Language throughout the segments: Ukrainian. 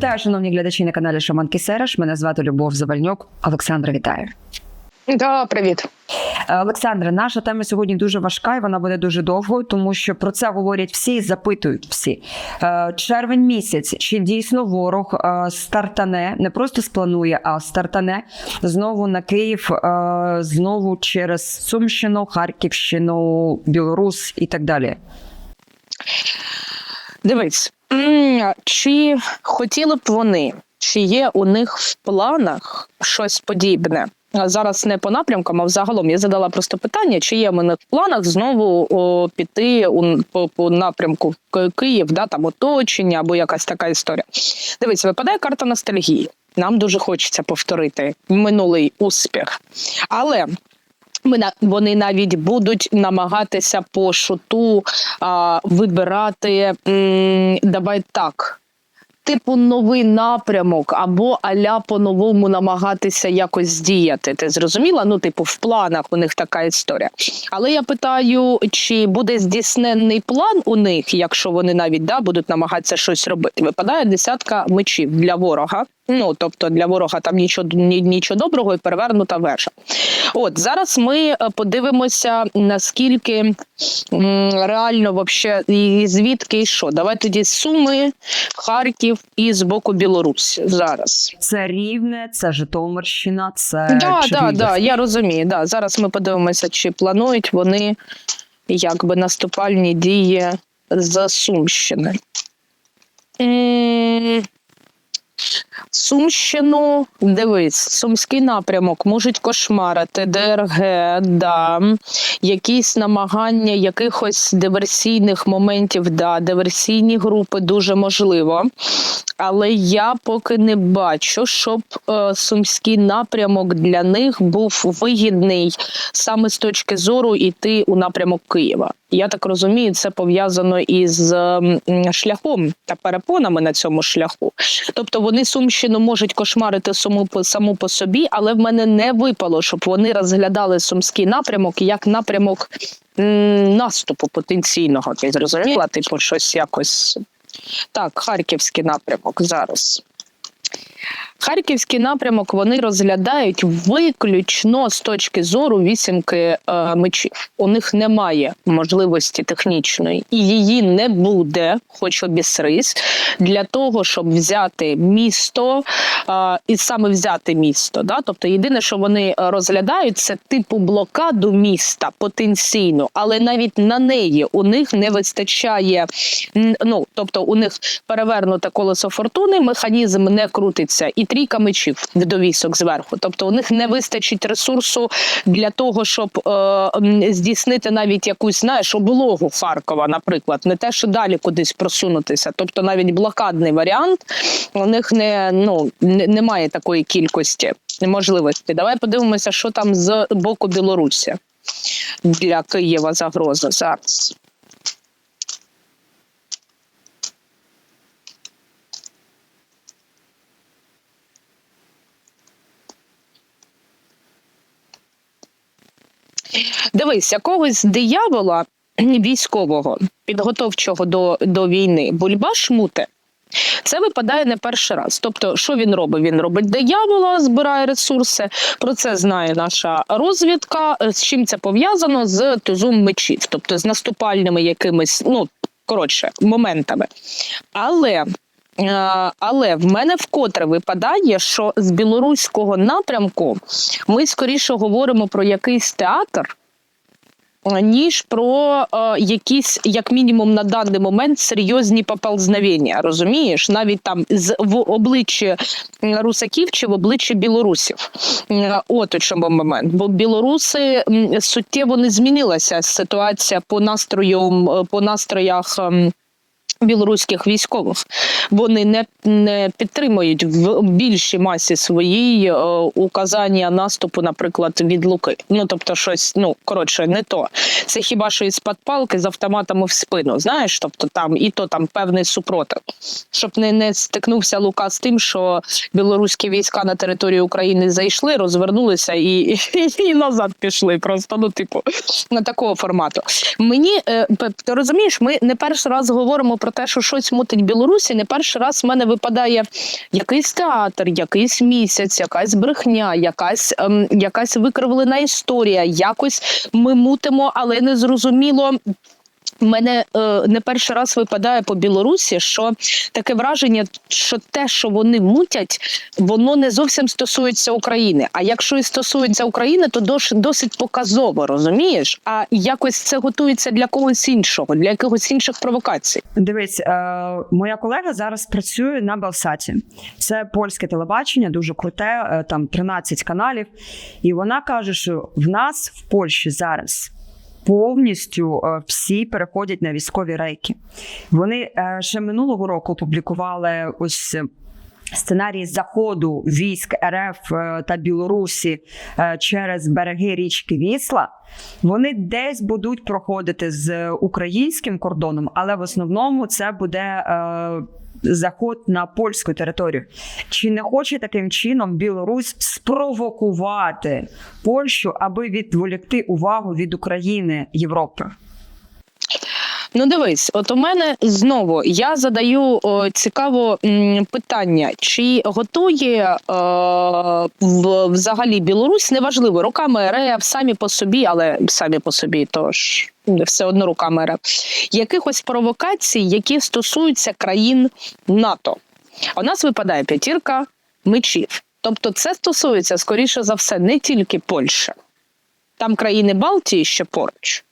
Вітаю, шановні глядачі на каналі Шаманки Сереш. Мене звати Любов Завальнюк. Олександра, вітаю. Да, привіт. Е, Олександре, наша тема сьогодні дуже важка і вона буде дуже довгою, тому що про це говорять всі і запитують всі. Е, Червень місяць. Чи дійсно ворог е, стартане, не просто спланує, а стартане знову на Київ, знову через Сумщину, Харківщину, Білорусь і так далі. Дивись, чи хотіли б вони, чи є у них в планах щось подібне? Зараз не по напрямкам, а взагалом я задала просто питання, чи є в них в планах знову о, піти у, по, по напрямку Київ, да, там оточення або якась така історія. Дивись, випадає карта ностальгії. Нам дуже хочеться повторити минулий успіх. Але вони навіть будуть намагатися по шуту а, вибирати м, давай так. Типу новий напрямок або аля по-новому намагатися якось діяти. Ти зрозуміла? Ну, типу, в планах у них така історія. Але я питаю, чи буде здійснений план у них, якщо вони навіть да, будуть намагатися щось робити. Випадає десятка мечів для ворога. Ну тобто для ворога там нічого ні, нічого доброго і перевернута вежа. От зараз ми е, подивимося, наскільки реально вообще і звідки і що. Давай тоді Суми, Харків і з боку Білорусь зараз. Це Рівне, це Житомирщина, це Да, да, да, я розумію. Да. Зараз ми подивимося, чи планують вони якби наступальні дії з Сумщини. Сумщину, дивись, сумський напрямок можуть кошмарити ДРГ, да, якісь намагання якихось диверсійних моментів, да, диверсійні групи дуже можливо. Але я поки не бачу, щоб е, сумський напрямок для них був вигідний саме з точки зору йти у напрямок Києва. Я так розумію, це пов'язано із м, шляхом та перепонами на цьому шляху. Тобто вони Сумщину можуть кошмарити саму по саму по собі, але в мене не випало, щоб вони розглядали сумський напрямок як напрямок м, наступу потенційного. Ти зрозуміла? Типу, щось якось так, харківський напрямок зараз. Харківський напрямок вони розглядають виключно з точки зору вісімки е, мечів. У них немає можливості технічної, і її не буде, хоч обісрись, для того, щоб взяти місто е, і саме взяти місто. Да? Тобто, єдине, що вони розглядають, це типу блокаду міста потенційно, але навіть на неї у них не вистачає. Ну тобто, у них перевернуте колесо фортуни, механізм не крутиться, і трійка мечів довісок зверху. Тобто, у них не вистачить ресурсу для того, щоб е, здійснити навіть якусь знаєш облогу Харкова, наприклад, не те, що далі кудись просунутися. Тобто, навіть блокадний варіант у них не ну немає такої кількості можливості. Давай подивимося, що там з боку Білорусі для Києва загроза зараз. Дивись, якогось диявола військового, підготовчого до, до війни, бульбаш муте. Це випадає не перший раз. Тобто, що він робить? Він робить диявола, збирає ресурси. Про це знає наша розвідка. З чим це пов'язано? З тузом мечів, тобто з наступальними якимись, ну коротше, моментами. Але. Е, Але в мене вкотре випадає, що з білоруського напрямку ми скоріше говоримо про якийсь театр, е, ніж про е, якісь, як мінімум, на даний момент серйозні поползновення. Розумієш, навіть там з в обличчі русаків чи в обличчі білорусів. От у чому момент. Бо білоруси суттєво не змінилася ситуація по настрою, по настроях. Білоруських військових вони не, не підтримують в більшій масі своїй е, указання наступу, наприклад, від Луки. Ну тобто, щось ну коротше, не то. Це хіба що із під палки з автоматами в спину. Знаєш, тобто там і то там певний супротив, щоб не, не стикнувся Лука з тим, що білоруські війська на територію України зайшли, розвернулися і, і, і назад пішли. Просто ну, типу, на такого формату. Мені е, ти розумієш, ми не перший раз говоримо про про те, що щось мутить Білорусі, не перший раз в мене випадає якийсь театр, якийсь місяць, якась брехня, якась, ем, якась викривлена історія. Якось ми мутимо, але не зрозуміло. Мене е, не перший раз випадає по Білорусі, що таке враження, що те, що вони мутять, воно не зовсім стосується України. А якщо і стосується України, то дос- досить показово, розумієш? А якось це готується для когось іншого, для якихось інших провокацій. Дивись, е, моя колега зараз працює на Белсаті. Це польське телебачення, дуже круте, е, там 13 каналів. І вона каже, що в нас в Польщі зараз. Повністю е, всі переходять на військові рейки. Вони е, ще минулого року публікували ось е, сценарій заходу військ РФ та Білорусі через береги річки Вісла. Вони десь будуть проходити з українським кордоном, але в основному це буде заход на польську територію. Чи не хоче таким чином Білорусь спровокувати Польщу, аби відволікти увагу від України Європи? Ну, дивись, от у мене знову я задаю о, цікаво м, питання: чи готує е, в, взагалі Білорусь, неважливо, руками РФ, самі по собі, але самі по собі, тож все одно руками РФ, якихось провокацій, які стосуються країн НАТО. У нас випадає п'ятірка мечів. Тобто, це стосується, скоріше за все, не тільки Польщі, там країни Балтії ще поруч.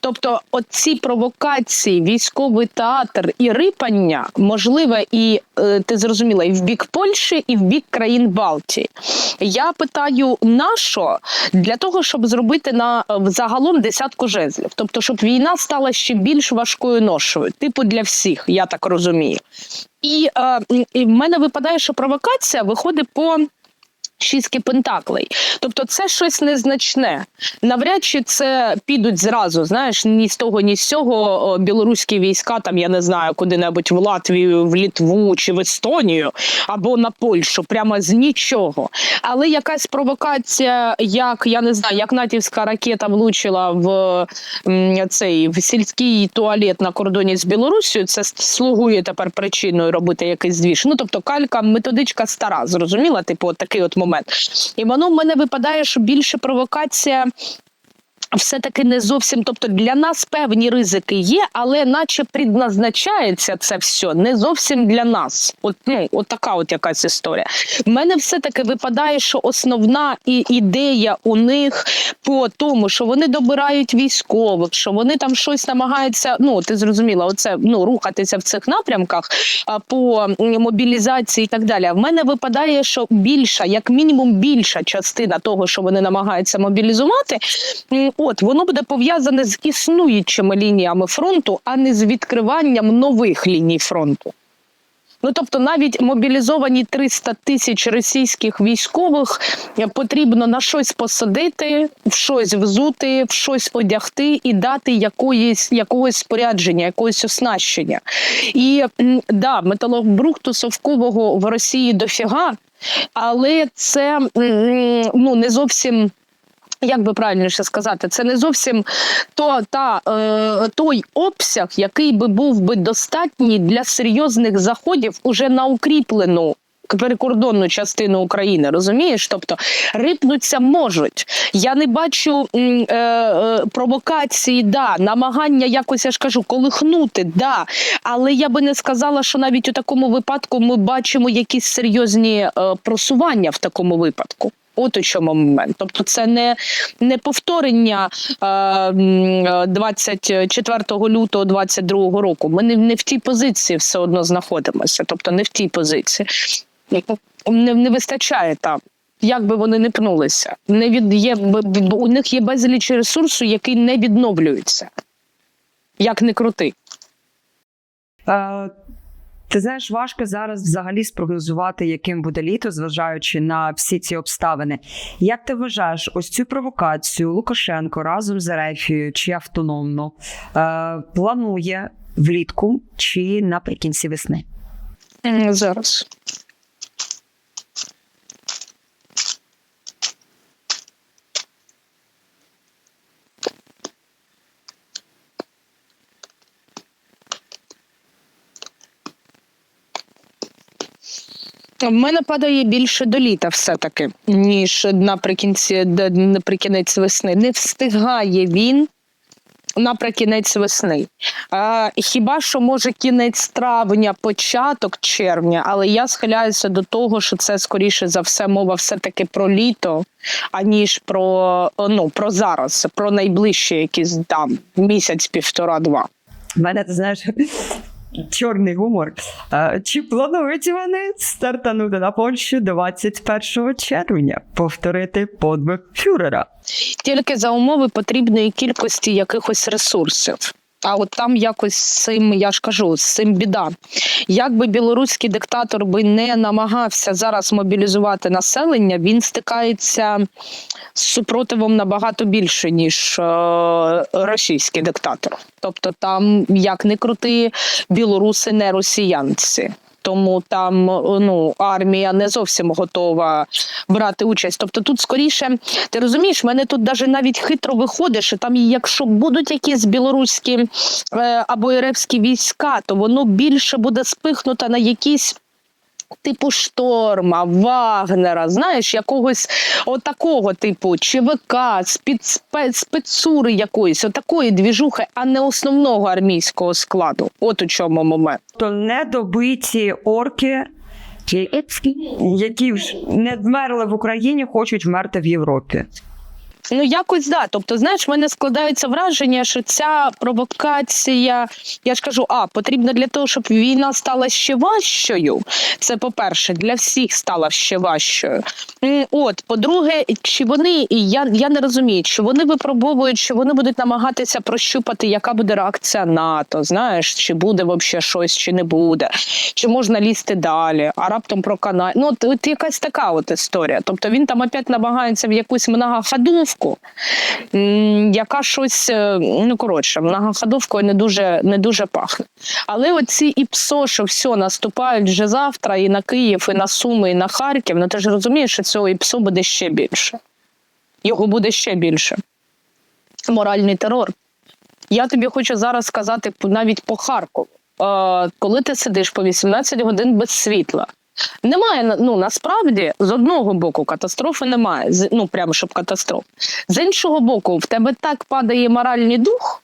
Тобто, оці провокації, військовий театр і рипання можливе і е, ти зрозуміла, і в бік Польщі, і в бік країн Балтії. Я питаю, на що? для того, щоб зробити на е, загалом десятку жезлів, тобто, щоб війна стала ще більш важкою ношою, типу для всіх, я так розумію. І, е, і в мене випадає, що провокація виходить по. Шістки пентаклей, тобто це щось незначне. Навряд чи це підуть зразу. Знаєш, ні з того, ні з цього білоруські війська, там я не знаю, куди-небудь в Латвію, в Літву чи в Естонію або на Польщу, прямо з нічого. Але якась провокація, як я не знаю, як натівська ракета влучила в цей в сільський туалет на кордоні з Білорусією, це слугує тепер причиною робити якийсь двіж. Ну тобто калька, методичка стара, зрозуміла, типу, от такий от момент. І воно в мене випадає, що більше провокація. Все-таки не зовсім, тобто для нас певні ризики є, але наче предназначається це все не зовсім для нас. От ну, от така от якась історія. В мене все-таки випадає, що основна і ідея у них по тому, що вони добирають військових, що вони там щось намагаються. Ну ти зрозуміла, оце ну рухатися в цих напрямках по мобілізації і так далі. В мене випадає, що більша, як мінімум, більша частина того, що вони намагаються мобілізувати. От воно буде пов'язане з існуючими лініями фронту, а не з відкриванням нових ліній фронту. Ну тобто, навіть мобілізовані 300 тисяч російських військових е, потрібно на щось посадити, в щось взути, в щось одягти і дати якоїсь якогось спорядження, якогось оснащення. І да, металобрухту совкового в Росії дофіга, але це ну не зовсім. Як би правильніше сказати, це не зовсім то та е, той обсяг, який би був би достатній для серйозних заходів уже на укріплену перекордонну частину України. Розумієш? Тобто рипнуться можуть. Я не бачу е, е, провокації, да, намагання якось я ж кажу, колихнути, да. Але я би не сказала, що навіть у такому випадку ми бачимо якісь серйозні е, просування в такому випадку. От у чому момент. Тобто, це не, не повторення е, м, е, 24 лютого 22 року. Ми не, не в тій позиції все одно знаходимося. Тобто не в тій позиції. Не, не вистачає там. Як би вони не пнулися, не від є у них є безліч ресурсу, який не відновлюється. Як не крути. Ти знаєш, важко зараз взагалі спрогнозувати, яким буде літо, зважаючи на всі ці обставини. Як ти вважаєш, ось цю провокацію Лукашенко разом з Ерефією чи автономно е, планує влітку чи наприкінці весни? Зараз. В мене падає більше до літа, все-таки, ніж наприкінці наприкінець весни. Не встигає він наприкінець весни. А, хіба що може кінець травня, початок червня, але я схиляюся до того, що це скоріше за все мова все-таки про літо, аніж про, ну, про зараз, про найближчі якісь там місяць, півтора-два. Мене, ти знаєш, чорний гумор. Е, Чи планують вони стартанути на Польщу 21 червня, повторити подвиг фюрера? тільки за умови потрібної кількості якихось ресурсів. А от там якось цим, я ж кажу, з цим біда. Як би білоруський диктатор би не намагався зараз мобілізувати населення, він стикається з супротивом набагато більше, ніж е, російський диктатор. Тобто, там, як не крути, білоруси не росіянці. Тому там ну армія не зовсім готова брати участь. Тобто, тут скоріше ти розумієш, в мене тут даже навіть хитро виходить, що там, якщо будуть якісь білоруські е, або іревські війська, то воно більше буде спихнуто на якісь. Типу шторма, Вагнера, знаєш, якогось отакого типу ЧВК, спецури якоїсь, отакої двіжухи, а не основного армійського складу. От у чому момент. То недобиті орки, які ж не вмерли в Україні, хочуть вмерти в Європі. Ну, якось да. Тобто, знаєш, в мене складається враження, що ця провокація, я ж кажу, а потрібна для того, щоб війна стала ще важчою. Це по-перше, для всіх стала ще важчою. От, по-друге, чи вони я, я не розумію, чи вони випробовують, чи вони будуть намагатися прощупати, яка буде реакція НАТО. Знаєш, чи буде взагалі щось, чи не буде, чи можна лізти далі, а раптом про канал. Ну, от, от якась така от історія. Тобто він там опять намагається в якусь многоходовку, яка щось, е, ну коротше, многоходовкою не дуже, не дуже пахне. Але оці ІПСО, що все, наступають вже завтра і на Київ, і на Суми, і на Харків, ну ти ж розумієш, що цього ІПСО буде ще більше. Його буде ще більше. Моральний терор. Я тобі хочу зараз сказати навіть по Харкову. Е, коли ти сидиш по 18 годин без світла, немає ну насправді з одного боку катастрофи немає. з- Ну прямо щоб катастроф. З іншого боку, в тебе так падає моральний дух.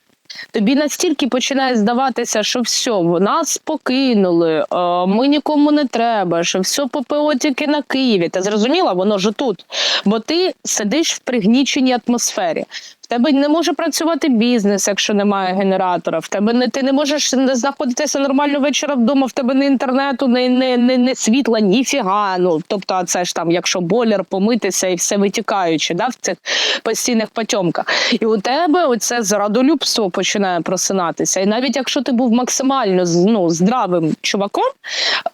Тобі настільки починає здаватися, що все, нас покинули, е, ми нікому не треба, що все ППО тільки на Києві. Ти зрозуміла, воно ж тут. Бо ти сидиш в пригніченій атмосфері. Тебе не може працювати бізнес, якщо немає генератора. В тебе не ти не можеш не знаходитися нормально вечора вдома. В тебе ні інтернету, ні, ні, ні, ні світла, ні фіга. Ну тобто, це ж там, якщо бойлер, помитися і все витікаючи, да, в цих постійних потьомках. І у тебе оце зрадолюбство починає просинатися. І навіть якщо ти був максимально ну, здравим чуваком,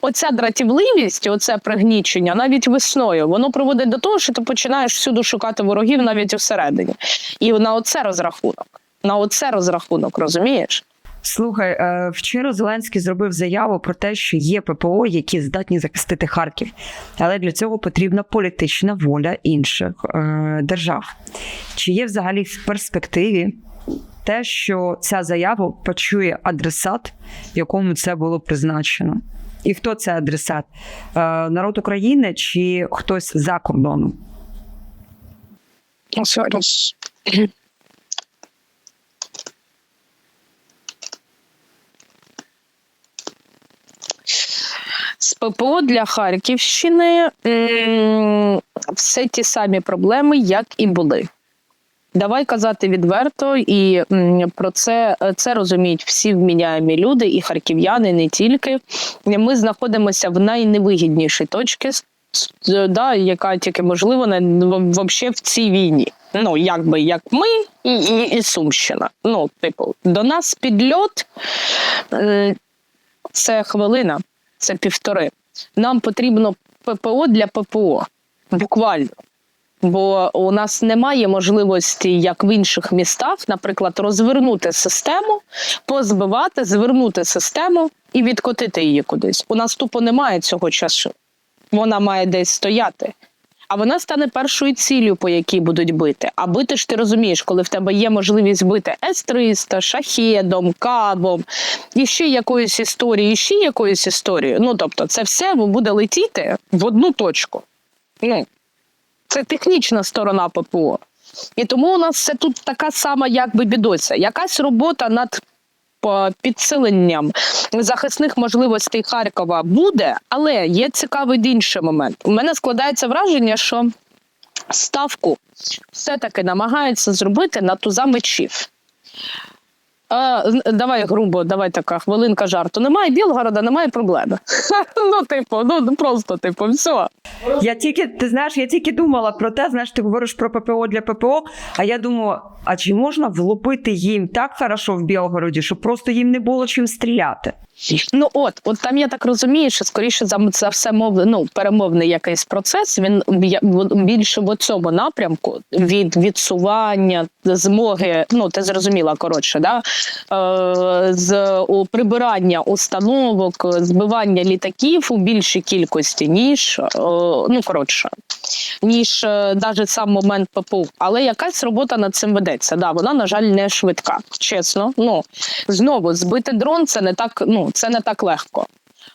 оця дратівливість, оце пригнічення, навіть весною, воно приводить до того, що ти починаєш всюди шукати ворогів навіть всередині. І на оце розрахунок. На оце розрахунок, розумієш? Слухай, е, вчора Зеленський зробив заяву про те, що є ППО, які здатні захистити Харків, але для цього потрібна політична воля інших е, держав. Чи є взагалі в перспективі те, що ця заява почує адресат, якому це було призначено? І хто це адресат? Е, народ України чи хтось за кордоном? Зараз. З ППО для Харківщини все ті самі проблеми, як і були. Давай казати відверто, і про це, це розуміють всі вміняємі люди, і харків'яни не тільки. Ми знаходимося в найневигіднішій точці, да, яка тільки на вообще в цій війні. Ну, якби як ми і, і, і Сумщина. Ну, типу, до нас підльот е, це хвилина, це півтори. Нам потрібно ППО для ППО. Буквально. Бо у нас немає можливості, як в інших містах, наприклад, розвернути систему, позбивати, звернути систему і відкотити її кудись. У нас тупо немає цього часу. Вона має десь стояти. а вона стане першою ціллю, по якій будуть бити. А бити ж ти розумієш, коли в тебе є можливість бити С-300, шахедом, кабом, і ще якоюсь історією, ще якоюсь історією. Ну тобто, це все буде летіти в одну точку. Ну, це технічна сторона ППО. І тому у нас це тут така сама, якби бідося. Якась робота над підсиленням захисних можливостей Харкова буде, але є цікавий інший момент. У мене складається враження, що ставку все-таки намагаються зробити на туза мечів. А, давай грубо, давай така хвилинка жарту. Немає Білгорода, немає проблеми. Ну, типу, ну просто, типу, все. Я тільки, ти знаєш, я тільки думала про те, знаєш, ти говориш про ППО для ППО, а я думаю, а чи можна влупити їм так хорошо в Білгороді, щоб просто їм не було чим стріляти? Ну от, от там я так розумію, що скоріше за, за все мов, ну, перемовний якийсь процес. Він більше в цьому напрямку від відсування змоги. Ну ти зрозуміла коротше, да е, з у, прибирання установок, збивання літаків у більшій кількості, ніж е, ну коротше. Ніж навіть сам момент ППУ. Але якась робота над цим ведеться. Да, вона, на жаль, не швидка. Чесно. Ну знову збити дрон це не так. Ну це не так легко.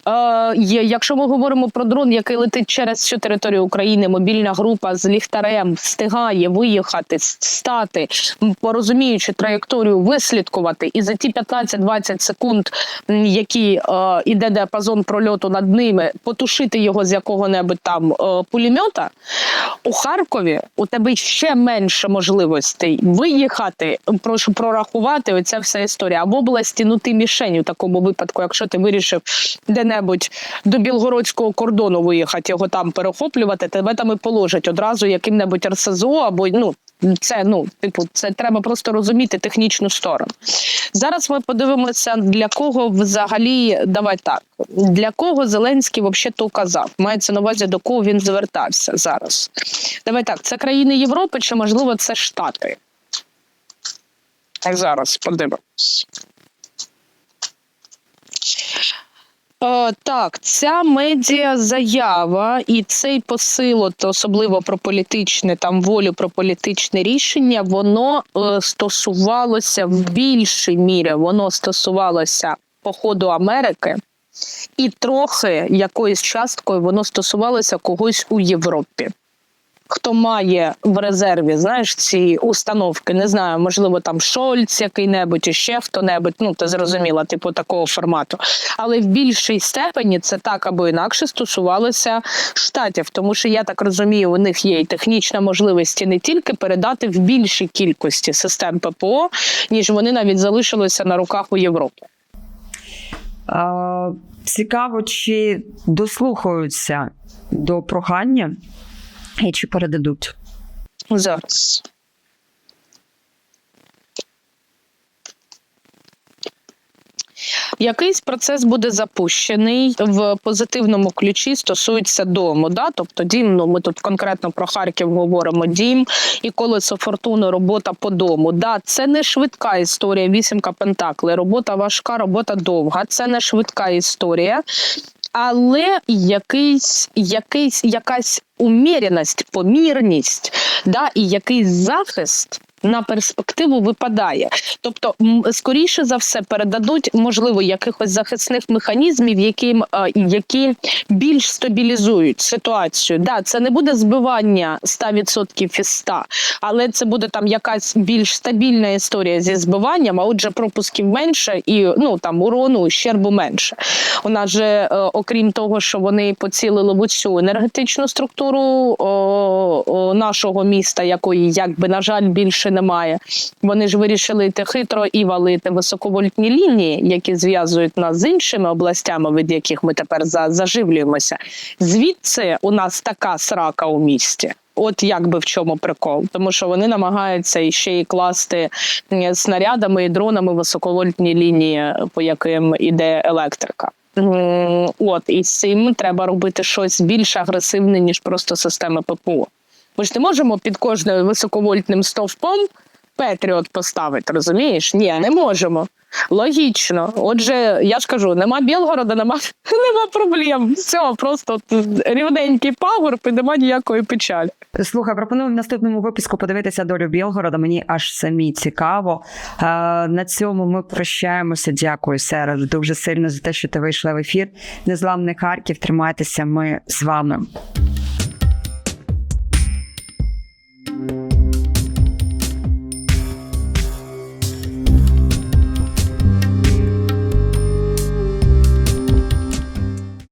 Е, є, якщо ми говоримо про дрон, який летить через всю територію України, мобільна група з ліхтарем встигає виїхати, стати, порозуміючи траєкторію, вислідкувати, і за ті 15-20 секунд, які е, іде діапазон прольоту над ними, потушити його з якого-небудь там е, пулемета, у Харкові у тебе ще менше можливостей виїхати, прошу прорахувати. Оця вся історія. Або була стінути мішень у такому випадку, якщо ти вирішив де-небудь до білгородського кордону виїхати, його там перехоплювати, тебе там і положать одразу яким-небудь РСЗО або ну. Це ну, типу, це треба просто розуміти технічну сторону. Зараз ми подивимося, для кого взагалі давай так. Для кого Зеленський взагалі то казав? Мається на увазі, до кого він звертався зараз. Давай так, це країни Європи, чи можливо це Штати? Так зараз подивимось. Е, так, ця медіа заява і цей посил, от, особливо про політичне там волю про політичне рішення, воно е, стосувалося в більшій мірі, воно стосувалося походу Америки, і трохи якоюсь часткою воно стосувалося когось у Європі. Хто має в резерві, знаєш, ці установки, не знаю, можливо, там Шольц який-небудь, і ще хто-небудь, ну ти зрозуміла, типу такого формату. Але в більшій степені це так або інакше стосувалося штатів, тому що я так розумію, у них є і технічна можливість не тільки передати в більшій кількості систем ППО, ніж вони навіть залишилися на руках у Європі. Цікаво, чи дослухаються до прохання і чи передадуть. Зараз. Якийсь процес буде запущений в позитивному ключі, стосується дому. Да? Тобто, дім, ну ми тут конкретно про Харків говоримо дім і колесо фортуни, робота по дому. Да, це не швидка історія. Вісімка пентаклей. Робота важка, робота довга. Це не швидка історія. Але якийсь, якийсь, якась уміряність, помірність, да, і якийсь захист на перспективу випадає. Тобто, скоріше за все, передадуть можливо якихось захисних механізмів, які, е, які більш стабілізують ситуацію. Да, це не буде збивання 100% із 100, але це буде там якась більш стабільна історія зі збиванням, а отже, пропусків менше і ну там урону, ущербу менше. У нас же, е, окрім того, що вони поцілили в усю енергетичну структуру о, о, нашого міста, якої якби на жаль більше немає. Вони ж вирішили йти хитро і валити високовольтні лінії, які зв'язують нас з іншими областями, від яких ми тепер за, заживлюємося. Звідси у нас така срака у місті. От якби в чому прикол, тому що вони намагаються ще й класти снарядами і дронами високовольтні лінії, по яким іде електрика. От і з цим треба робити щось більш агресивне, ніж просто системи ППО. Ми ж не можемо під кожним високовольтним стовпом Петріот поставити, розумієш? Ні, не можемо. Логічно. Отже, я ж кажу, нема Білгорода, нема, нема проблем. Все, просто рівненький пагорб і нема ніякої печалі. Слухай, пропоную в наступному випуску подивитися долю Білгорода. Мені аж самі цікаво. Е, на цьому ми прощаємося. Дякую, Сера, дуже сильно за те, що ти вийшла в ефір. Незламний Харків. Тримайтеся. Ми з вами.